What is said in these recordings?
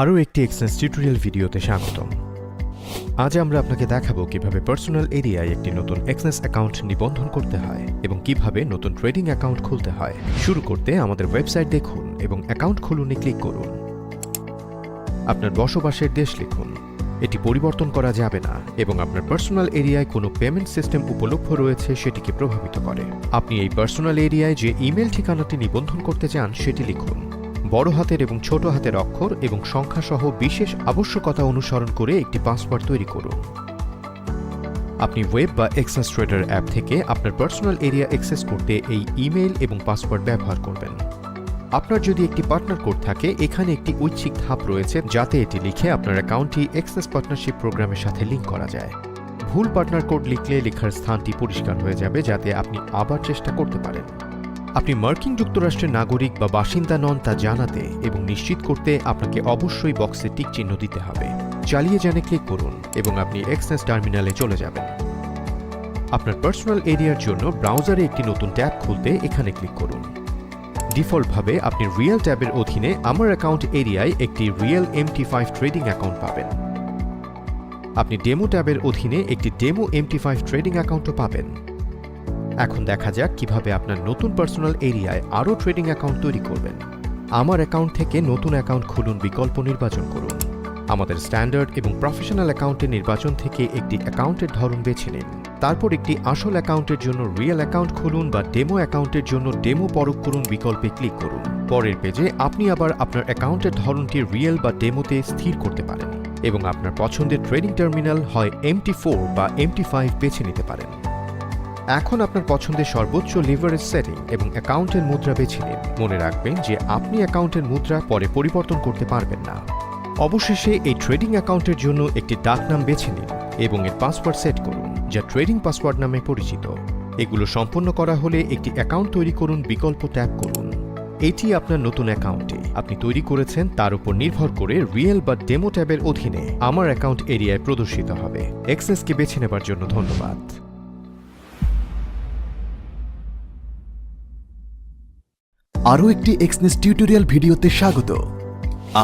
আরও একটি এক্সেন্স টিউটোরিয়াল ভিডিওতে স্বাগতম। আজ আমরা আপনাকে দেখাবো কীভাবে পার্সোনাল এরিয়ায় একটি নতুন এক্সেন্স অ্যাকাউন্ট নিবন্ধন করতে হয় এবং কীভাবে নতুন ট্রেডিং অ্যাকাউন্ট খুলতে হয়। শুরু করতে আমাদের ওয়েবসাইট দেখুন এবং অ্যাকাউন্ট খুলুনে ক্লিক করুন। আপনার বসবাসের দেশ লিখুন। এটি পরিবর্তন করা যাবে না এবং আপনার পার্সোনাল এরিয়ায় কোনো পেমেন্ট সিস্টেম উপলব্ধ রয়েছে সেটিকে প্রভাবিত করে। আপনি এই পার্সোনাল এরিয়ায় যে ইমেল ঠিকানাটি নিবন্ধন করতে চান সেটি লিখুন। বড় হাতের এবং ছোট হাতের অক্ষর এবং সংখ্যা সহ বিশেষ আবশ্যকতা অনুসরণ করে একটি পাসওয়ার্ড তৈরি করুন। আপনি ওয়েব বা এক্সেস ট্রেডার অ্যাপ থেকে আপনার পার্সোনাল এরিয়া অ্যাক্সেস করতে এই ইমেল এবং পাসওয়ার্ড ব্যবহার করবেন। আপনার যদি একটি পার্টনার কোড থাকে, এখানে একটি ঐচ্ছিক ধাপ রয়েছে যাতে এটি লিখে আপনার অ্যাকাউন্টটি এক্সেস পার্টনারশিপ প্রোগ্রামের সাথে লিঙ্ক করা যায়। ভুল পার্টনার কোড লিখলে লেখার স্থানটি পরিষ্কার হয়ে যাবে যাতে আপনি আবার চেষ্টা করতে পারেন। আপনি মার্কিন যুক্তরাষ্ট্রের নাগরিক বা বাসিন্দা নন তা জানাতে এবং নিশ্চিত করতে আপনাকে অবশ্যই বক্সে টিক চিহ্ন দিতে হবে। চালিয়ে জানে ক্লিক করুন এবং আপনি এক্সেস টার্মিনালে চলে যাবেন। আপনার পার্সোনাল এরিয়ার জন্য ব্রাউজারে একটি নতুন ট্যাব খুলতে এখানে ক্লিক করুন। ডিফল্টভাবে আপনি রিয়েল ট্যাবের অধীনে আমার অ্যাকাউন্ট এরিয়ায় একটি real MT five trading account পাবেন। আপনি ডেমো ট্যাবের অধীনে একটি ডেমো এমটি ফাইভ ট্রেডিং অ্যাকাউন্টও পাবেন। এখন দেখা যাক কীভাবে আপনার নতুন পার্সোনাল এরিয়ায় আরও ট্রেডিং অ্যাকাউন্ট তৈরি করবেন। আমার অ্যাকাউন্ট থেকে নতুন অ্যাকাউন্ট খুলুন, বিকল্প নির্বাচন করুন। আমাদের স্ট্যান্ডার্ড এবং প্রফেশনাল অ্যাকাউন্টের নির্বাচন থেকে একটি অ্যাকাউন্টের ধরন বেছে নিন। তারপর একটি আসল অ্যাকাউন্টের জন্য রিয়েল অ্যাকাউন্ট খুলুন বা ডেমো অ্যাকাউন্টের জন্য ডেমো পরখ করুন বিকল্পে ক্লিক করুন। পরের পেজে আপনি আবার আপনার অ্যাকাউন্টের ধরনটি রিয়েল বা ডেমোতে স্থির করতে পারেন এবং আপনার পছন্দের ট্রেডিং টার্মিনাল হয় এমটি ফোর বা এমটি ফাইভ বেছে নিতে পারেন। এখন আপনার পছন্দের সর্বোচ্চ লিভারেজ সেটিং এবং অ্যাকাউন্টের মুদ্রা বেছে নিন। মনে রাখবেন যে আপনি অ্যাকাউন্টের মুদ্রা পরে পরিবর্তন করতে পারবেন না। অবশেষে এই ট্রেডিং অ্যাকাউন্টের জন্য একটি ডাকনাম বেছে নিন এবং এর পাসওয়ার্ড সেট করুন, যা ট্রেডিং পাসওয়ার্ড নামে পরিচিত। এগুলো সম্পন্ন করা হলে একটি অ্যাকাউন্ট তৈরি করুন, বিকল্প ট্যাগ করুন। এটি আপনার নতুন অ্যাকাউন্টে। আপনি তৈরি করেছেন, তার উপর নির্ভর করে রিয়েল বা ডেমো ট্যাবের অধীনে। আমার অ্যাকাউন্ট এরিয়ায় প্রদর্শিত হবে। এক্সেসকে বেছে নেবার জন্য ধন্যবাদ। আরও একটি এক্সনেস টিউটোরিয়াল ভিডিওতে স্বাগত।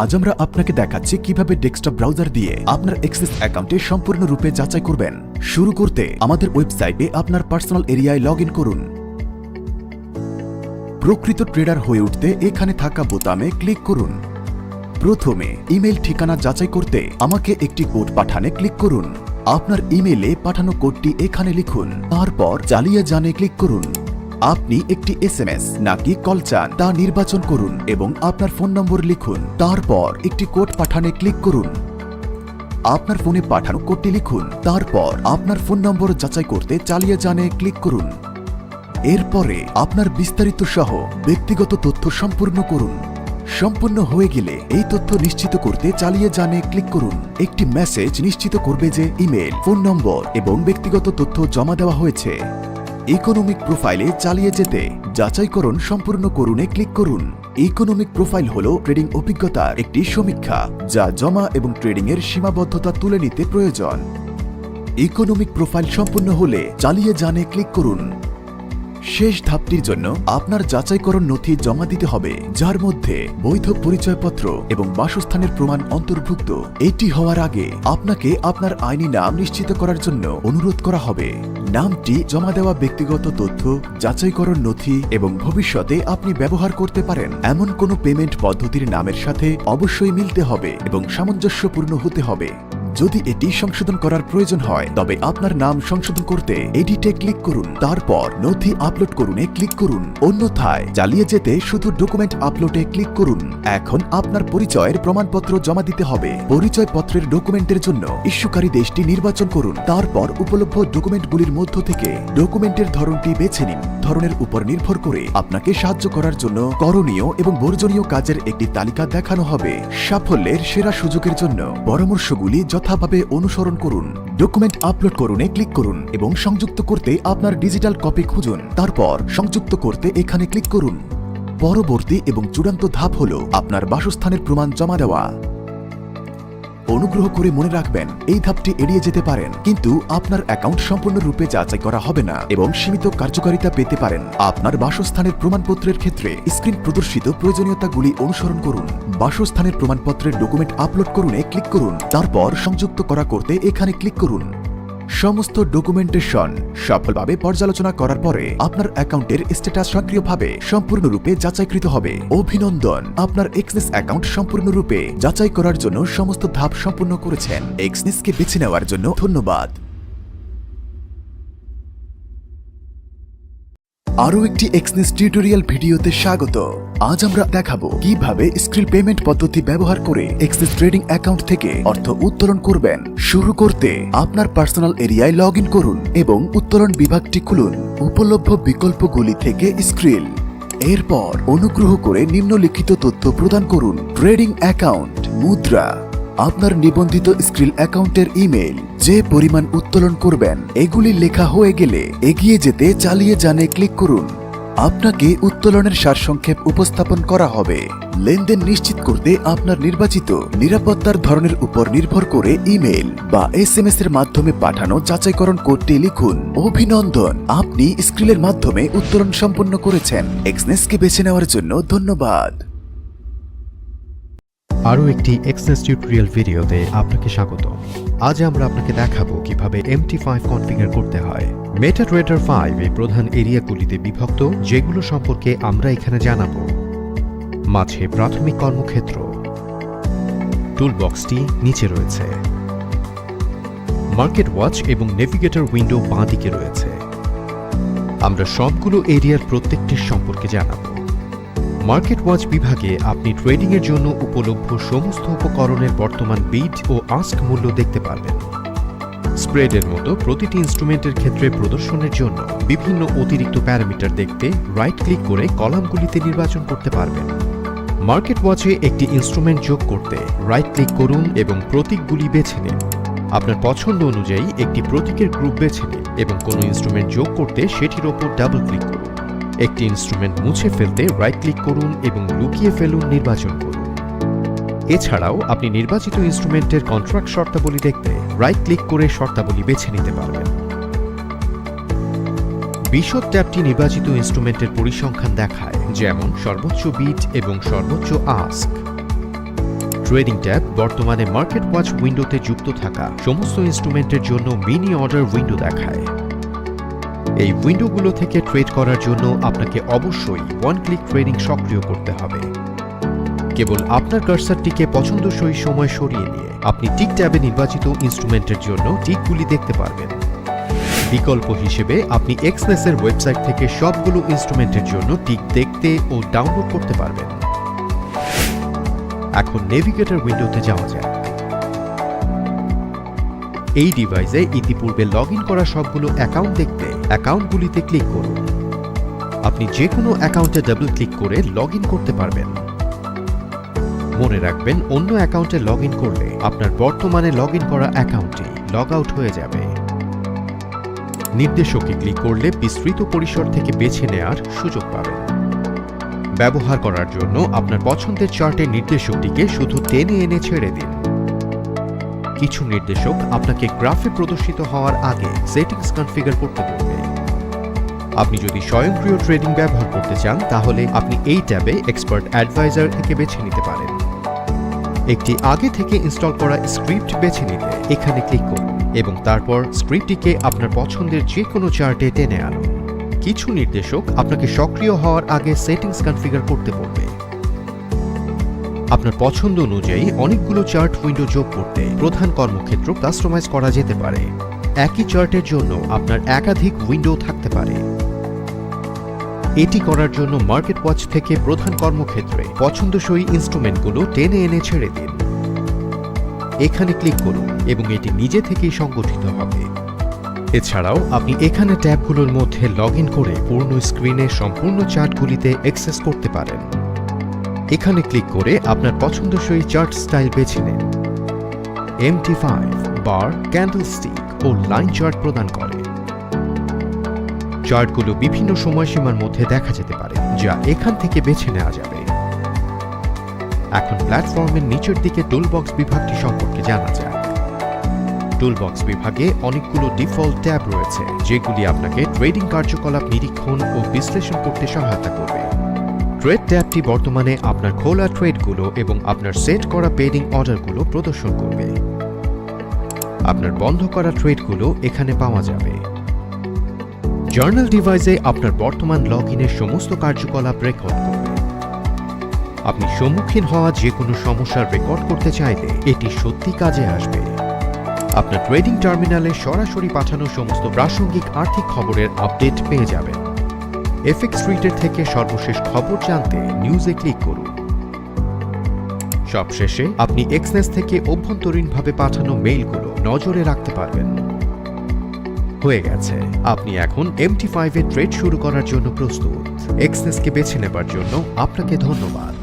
আজ আমরা আপনাকে দেখাচ্ছি কীভাবে ডেস্কটপ ব্রাউজার দিয়ে আপনার এক্সেস অ্যাকাউন্টে সম্পূর্ণরূপে যাচাই করবেন। শুরু করতে আমাদের ওয়েবসাইটে আপনার পার্সোনাল এরিয়ায় লগ করুন। প্রকৃত ট্রেডার হয়ে উঠতে এখানে থাকা বোতামে ক্লিক করুন। প্রথমে ইমেল ঠিকানা যাচাই করতে আমাকে একটি কোড পাঠানে ক্লিক করুন। আপনার ইমেলে পাঠানো কোডটি এখানে লিখুন। তারপর চালিয়ে জানে ক্লিক করুন। আপনি একটি এস এম এস নাকি কল চান তা নির্বাচন করুন এবং আপনার ফোন নম্বর লিখুন। তারপর একটি কোড পাঠানে ক্লিক করুন। আপনার ফোনে পাঠানো কোডটি লিখুন। তারপর আপনার ফোন নম্বর যাচাই করতে চালিয়ে জানে ক্লিক করুন। এরপরে আপনার বিস্তারিত সহ ব্যক্তিগত তথ্য সম্পূর্ণ করুন। সম্পূর্ণ হয়ে গেলে এই তথ্য নিশ্চিত করতে চালিয়ে জানে ক্লিক করুন। একটি মেসেজ নিশ্চিত করবে যে ইমেল ফোন নম্বর এবং ব্যক্তিগত তথ্য জমা দেওয়া হয়েছে। ইকোনমিক প্রোফাইলে চালিয়ে যেতে। যাচাইকরণ সম্পূর্ণ করুনে ক্লিক করুন। ইকোনমিক প্রোফাইল হল ট্রেডিং অভিজ্ঞতার একটি সমীক্ষা, যা জমা এবং ট্রেডিং এর সীমাবদ্ধতা তুলে নিতে প্রয়োজন। ইকোনমিক প্রোফাইল সম্পূর্ণ হলে চালিয়ে জানে ক্লিক করুন। শেষ ধাপটির জন্য আপনার যাচাইকরণ নথি জমা দিতে হবে, যার মধ্যে বৈধ পরিচয়পত্র এবং বাসস্থানের প্রমাণ অন্তর্ভুক্ত। এটি হওয়ার আগে আপনাকে আপনার আইনি নাম নিশ্চিত করার জন্য অনুরোধ করা হবে। নামটি জমা দেওয়া ব্যক্তিগত তথ্য, যাচাইকরণ নথি এবং ভবিষ্যতে আপনি ব্যবহার করতে পারেন। এমন কোনো পেমেন্ট পদ্ধতির নামের সাথে অবশ্যই মিলতে হবে এবং সামঞ্জস্যপূর্ণ হতে হবে। যদি এটি সংশোধন করার প্রয়োজন হয়, তবে আপনার নাম সংশোধন করতে এডিটে ক্লিক করুন। তারপর নথি আপলোড করুনে ক্লিক করুন। অন্যথায় চালিয়ে যেতে শুধু ডকুমেন্ট আপলোডে ক্লিক করুন। এখন আপনার পরিচয়ের প্রমাণপত্র জমা দিতে হবে। পরিচয়পত্রের ডকুমেন্টের জন্য ইস্যুকারী দেশটি নির্বাচন করুন। তারপর উপলব্ধ ডকুমেন্টগুলির মধ্য থেকে ডকুমেন্টের ধরনটি বেছে নিন। ধরনের উপর নির্ভর করে আপনাকে সাহায্য করার জন্য করণীয় এবং বর্জনীয় কাজের একটি তালিকা দেখানো হবে। সাফল্যের সেরা সুযোগের জন্য পরামর্শগুলি যথাভাবে অনুসরণ করুন। ডকুমেন্ট আপলোড করুনে ক্লিক করুন এবং সংযুক্ত করতে আপনার ডিজিটাল কপি খুঁজুন। তারপর সংযুক্ত করতে এখানে ক্লিক করুন। পরবর্তী এবং চূড়ান্ত ধাপ হল আপনার বাসস্থানের প্রমাণ জমা দেওয়া। অনুগ্রহ করে মনে রাখবেন, এই ধাপটি এড়িয়ে যেতে পারেন, কিন্তু আপনার অ্যাকাউন্ট সম্পূর্ণরূপে যাচাই করা হবে না এবং সীমিত কার্যকারিতা পেতে পারেন। আপনার বাসস্থানের প্রমাণপত্রের ক্ষেত্রে স্ক্রিন প্রদর্শিত প্রয়োজনীয়তাগুলি অনুসরণ করুন। বাসস্থানের প্রমাণপত্রের ডকুমেন্ট আপলোড করুন ক্লিক করুন। তারপর সংযুক্ত করা করতে এখানে ক্লিক করুন। সমস্ত ডকুমেন্টেশন সফলভাবে পর্যালোচনা করার পরে আপনার অ্যাকাউন্টের স্ট্যাটাস সক্রিয়ভাবে সম্পূর্ণরূপে যাচাইকৃত হবে। অভিনন্দন! আপনার এক্সনেস অ্যাকাউন্ট সম্পূর্ণরূপে যাচাই করার জন্য সমস্ত ধাপ সম্পূর্ণ করেছেন। এক্সনেসকে বেছে নেওয়ার জন্য ধন্যবাদ। আরও একটি এক্সনেস টিউটোরিয়াল ভিডিওতে স্বাগত। আজ আমরা দেখাবো কীভাবে স্ক্রিল পেমেন্ট পদ্ধতি ব্যবহার করে এক্সনেস ট্রেডিং অ্যাকাউন্ট থেকে অর্থ উত্তোলন করবেন। শুরু করতে আপনার পার্সোনাল এরিয়ায় লগ করুন এবং উত্তোলন বিভাগটি খুলুন। উপলভ্য বিকল্পগুলি থেকে স্ক্রিল। এরপর অনুগ্রহ করে নিম্নলিখিত তথ্য প্রদান করুন। ট্রেডিং অ্যাকাউন্ট মুদ্রা। আপনার নিবন্ধিত স্ক্রিল অ্যাকাউন্টের ইমেল যে পরিমাণ উত্তোলন করবেন, এগুলি লেখা হয়ে গেলে এগিয়ে যেতে চালিয়ে জানে ক্লিক করুন। আপনাকে উত্তোলনের সারসংক্ষেপ উপস্থাপন করা হবে। লেনদেন নিশ্চিত করতে আপনার নির্বাচিত, নিরাপত্তার ধরনের উপর নির্ভর করে ইমেল বা এস এম এস এর মাধ্যমে পাঠানো যাচাইকরণ কোডটি লিখুন। অভিনন্দন, আপনি স্ক্রিলের মাধ্যমে উত্তোলন সম্পন্ন করেছেন। এক্সনেসকে বেছে নেওয়ার জন্য ধন্যবাদ। আরও একটি এক্সনেস টিউটোরিয়াল ভিডিওতে আপনাকে স্বাগত। আজ আমরা আপনাকে দেখাবো কীভাবে এমটি ফাইভ কনফিগার করতে হয়। মেটা ট্রেডার ফাইভ এই প্রধান এরিয়াগুলিতে বিভক্ত, যেগুলো সম্পর্কে আমরা এখানে জানাব। মাঝে প্রাথমিক কর্মক্ষেত্র। টুলবক্সটি নিচে রয়েছে। মার্কেট ওয়াচ এবং নেভিগেটর উইন্ডো বাঁ দিকে রয়েছে। আমরা সবগুলো এরিয়ার প্রত্যেকটির সম্পর্কে জানাব। মার্কেট ওয়াচ বিভাগে আপনি ট্রেডিং এর জন্য উপলব্ধ সমস্ত উপকরণের বর্তমান বিড ও আস্ক মূল্য দেখতে পারবেন। স্প্রেডের মতো প্রতিটি ইনস্ট্রুমেন্টের ক্ষেত্রে প্রদর্শনের জন্য বিভিন্ন অতিরিক্ত প্যারামিটার দেখতে রাইট ক্লিক করে কলামগুলিতে নির্বাচন করতে পারবেন। মার্কেট ওয়াচে একটি ইনস্ট্রুমেন্ট যোগ করতে রাইট ক্লিক করুন এবং প্রতীকগুলি বেছে নিন। আপনার পছন্দ অনুযায়ী একটি প্রতীকের গ্রুপ বেছে নিন এবং কোনো ইনস্ট্রুমেন্ট যোগ করতে সেটির ওপর ডাবল ক্লিক করুন। একটি ইনস্ট্রুমেন্ট মুছে ফেলতে রাইট ক্লিক করুন এবং লুকিয়ে ফেলুন নির্বাচন করুন। এছাড়াও আপনি নির্বাচিত ইনস্ট্রুমেন্টের কন্ট্রাক্ট শর্তাবলী দেখতে রাইট ক্লিক করে শর্তাবলী বেছে নিতে পারবেন। বিশদ ট্যাবটি নির্বাচিত ইনস্ট্রুমেন্টের পরিসংখ্যান দেখায়, যেমন সর্বোচ্চ বিট এবং সর্বোচ্চ আস্ক ট্রেডিং ট্যাব বর্তমানে মার্কেট ওয়াচ উইন্ডোতে যুক্ত থাকা সমস্ত ইনস্ট্রুমেন্টের জন্য মিনি অর্ডার উইন্ডো দেখায়। এই উইন্ডোগুলো থেকে ট্রেড করার জন্য আপনাকে অবশ্যই ওয়ান ক্লিক ট্রেডিং সক্রিয় করতে হবে। কেবল আপনার কার্সারটিকে পছন্দসই সময় সরিয়ে নিয়ে আপনি টিক ট্যাবে নির্বাচিত ইনস্ট্রুমেন্টের জন্য টিকগুলি দেখতে পারবেন। বিকল্প হিসেবে আপনি এক্সনেসের ওয়েবসাইট থেকে সবগুলো ইনস্ট্রুমেন্টের জন্য টিক দেখতে ও ডাউনলোড করতে পারবেন। এখন নেভিগেটর উইন্ডোতে যাওয়া যাক। এই ডিভাইসে ইতিপূর্বে লগ করা সবগুলো অ্যাকাউন্ট দেখতে অ্যাকাউন্টগুলিতে ক্লিক করুন। আপনি যে কোনো অ্যাকাউন্টে ডাবল ক্লিক করে লগ করতে পারবেন। মনে রাখবেন, অন্য অ্যাকাউন্টে লগ করলে আপনার বর্তমানে লগ ইন করা অ্যাকাউন্টটি লগ আউট হয়ে যাবে। নির্দেশকে ক্লিক করলে বিস্তৃত পরিসর থেকে বেছে নেয়ার সুযোগ পাবেন। ব্যবহার করার জন্য আপনার পছন্দের চার্টের নির্দেশকটিকে শুধু টেনে এনে ছেড়ে দিন। কিছু নির্দেশক আপনাকে গ্রাফে প্রদর্শিত হওয়ার আগে সেটিংস কনফিগার করতে বলবে। আপনি যদি স্বয়ংক্রিয় ট্রেডিং ব্যবহার করতে চান, তাহলে আপনি এই ট্যাবে এক্সপার্ট অ্যাডভাইজার থেকে বেছে নিতে পারেন। একটি আগে থেকে ইনস্টল করা স্ক্রিপ্ট বেছে নিতে এখানে ক্লিক করুন এবং তারপর স্ক্রিপ্টটিকে আপনার পছন্দের যে কোনো চার্টে টেনে আনুন। কিছু নির্দেশক আপনাকে সক্রিয় হওয়ার আগে সেটিংস কনফিগার করতে বলবে। আপনার পছন্দ অনুযায়ী অনেকগুলো চার্ট উইন্ডো যোগ করতে প্রধান কর্মক্ষেত্র কাস্টমাইজ করা যেতে পারে। একই চার্টের জন্য আপনার একাধিক উইন্ডো থাকতে পারে। এটি করার জন্য মার্কেট ওয়াচ থেকে প্রধান কর্মক্ষেত্রে পছন্দসই ইনস্ট্রুমেন্টগুলো টেনে এনে ছেড়ে দিন। এখানে ক্লিক করুন এবং এটি নিজে থেকেই সংগঠিত হবে। এছাড়াও আপনি এখানে ট্যাবগুলোর মধ্যে লগ করে পূর্ণ স্ক্রিনে সম্পূর্ণ চার্টগুলিতে অ্যাক্সেস করতে পারেন। এখানে ক্লিক করে আপনার পছন্দসই চার্ট স্টাইল বেছে নিন। MT five bar candlestick ও লাইন চার্ট প্রদান করে। চার্টগুলো বিভিন্ন সময়সীমার মধ্যে দেখা যেতে পারে, যা এখান থেকে বেছে নেওয়া যাবে। এখন প্ল্যাটফর্মের নিচের দিকে টুলবক্স বিভাগটি সম্পর্কে জানা যায় টুলবক্স বিভাগে অনেকগুলো ডিফল্ট ট্যাব রয়েছে, যেগুলি আপনাকে ট্রেডিং কার্যকলাপ নিরীক্ষণ ও বিশ্লেষণ করতে সহায়তা করবে। ট্রেড ট্যাবটি বর্তমানে আপনার খোলা ট্রেডগুলো এবং আপনার সেট করা পেডিং অর্ডারগুলো প্রদর্শন করবে। আপনার বন্ধ করা ট্রেডগুলো এখানে পাওয়া যাবে। জার্নাল ডিভাইসে আপনার বর্তমান লগ ইনের সমস্ত কার্যকলাপ রেকর্ড করবে। আপনি সম্মুখীন হওয়া যে কোনো সমস্যার রেকর্ড করতে চাইলে এটি সত্যি কাজে আসবে। আপনার ট্রেডিং টার্মিনালে সরাসরি পাঠানো সমস্ত প্রাসঙ্গিক আর্থিক খবরের আপডেট পেয়ে যাবেন। এফএক্স স্ট্রিটের থেকে সর্বশেষ খবর জানতে নিউজে ক্লিক করুন। সবশেষে আপনি এক্সনেস থেকে অভ্যন্তরীণভাবে পাঠানো মেইলগুলো নজরে রাখতে পারবেন। হয়ে গেছে। আপনি এখন এমটি ফাইভে ট্রেড শুরু করার জন্য প্রস্তুত। এক্সনেসকে বেছে নেবার জন্য আপনাকে ধন্যবাদ।